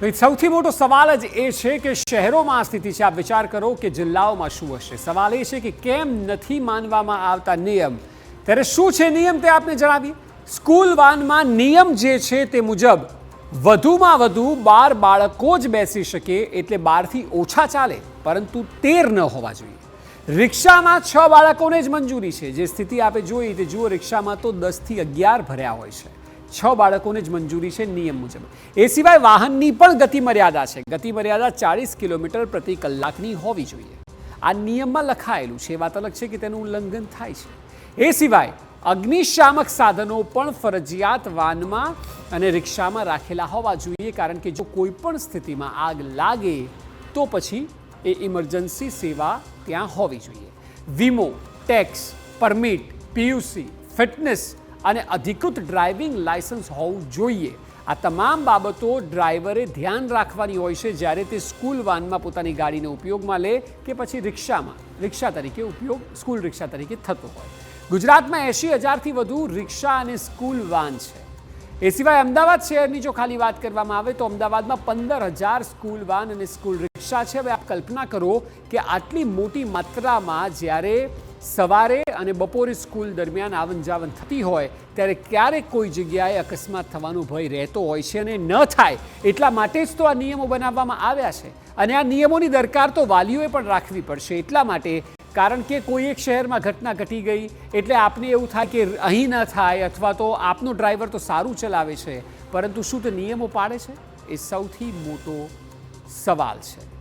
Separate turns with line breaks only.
તો એ સૌથી મોટો સવાલ જ એ છે કે શહેરોમાં આ સ્થિતિ છે. આપ વિચાર કરો કે જિલ્લાઓમાં શું હશે? સવાલ એ છે કે કેમ નથી માનવામાં આવતા નિયમ? ત્યારે શું છે નિયમ તે આપને જણાવીએ. સ્કૂલ વાનમાં નિયમ જે છે તે મુજબ વધુમાં વધુ બાર બાળકો જ બેસી શકે એટલે બારથી ઓછા ચાલે, પરંતુ તેર ન હોવા જોઈએ. રિક્ષામાં છ બાળકોને જ મંજૂરી છે. જે સ્થિતિ આપે જોઈ તે જુઓ, રિક્ષામાં તો દસથી અગિયાર ભર્યા હોય છે. છ બાળકોને જ મંજૂરી છે નિયમ મુજબ. એ સિવાય વાહનની પણ ગતિ મર્યાદા છે. ગતિ મર્યાદા ચાળીસ કિલોમીટર પ્રતિ કલાકની હોવી જોઈએ. આ નિયમમાં લખાયેલું છે. એ વાત અલગ છે કે તેનું ઉલ્લંઘન થાય છે. એ સિવાય અગ્નિશામક સાધનો પણ ફરજિયાત વાનમાં અને રિક્ષામાં રાખેલા હોવા જોઈએ. કારણ કે જો કોઈ પણ સ્થિતિમાં આગ લાગે, તો પછી એ ઇમરજન્સી સેવા ત્યાં હોવી જોઈએ. વીમો, ટેક્સ, પરમિટ, પીયુસી, ફિટનેસ અને અધિકૃત ડ્રાઇવિંગ લાયસન્સ હોવું જોઈએ. આ તમામ બાબતો ડ્રાઈવરે ધ્યાન રાખવાની હોય છે જ્યારે તે સ્કૂલ વાનમાં પોતાની ગાડીને ઉપયોગમાં લે કે પછી રિક્ષામાં. રિક્ષા તરીકે ઉપયોગ સ્કૂલ રિક્ષા તરીકે થતો હોય. ગુજરાતમાં એંશી હજારથી વધુ રિક્ષા અને સ્કૂલ વાન છે. એ સિવાય અમદાવાદ શહેરની જો ખાલી વાત કરવામાં આવે તો અમદાવાદમાં પંદર હજાર સ્કૂલ વાન અને સ્કૂલ રિક્ષા છે. હવે આપ કલ્પના કરો કે આટલી મોટી માત્રામાં જ્યારે સવારે અને બપોરે સ્કૂલ દરમિયાન આવન જાવન થતી હોય, ત્યારે ક્યારેક કોઈ જગ્યાએ અકસ્માત થવાનો ભય રહેતો હોય છે અને ન થાય, એટલા માટે જ તો આ નિયમો બનાવવામાં આવ્યા છે. અને આ નિયમોની દરકાર તો વાલીઓએ પણ રાખવી પડશે, એટલા માટે કારણ કે કોઈ એક શહેરમાં ઘટના ઘટી ગઈ, એટલે આપને એવું થાય કે અહીં ન થાય અથવા તો આપનો ડ્રાઈવર તો સારું ચલાવે છે. પરંતુ શું તે નિયમો પાડે છે? એ સૌથી મોટો સવાલ છે.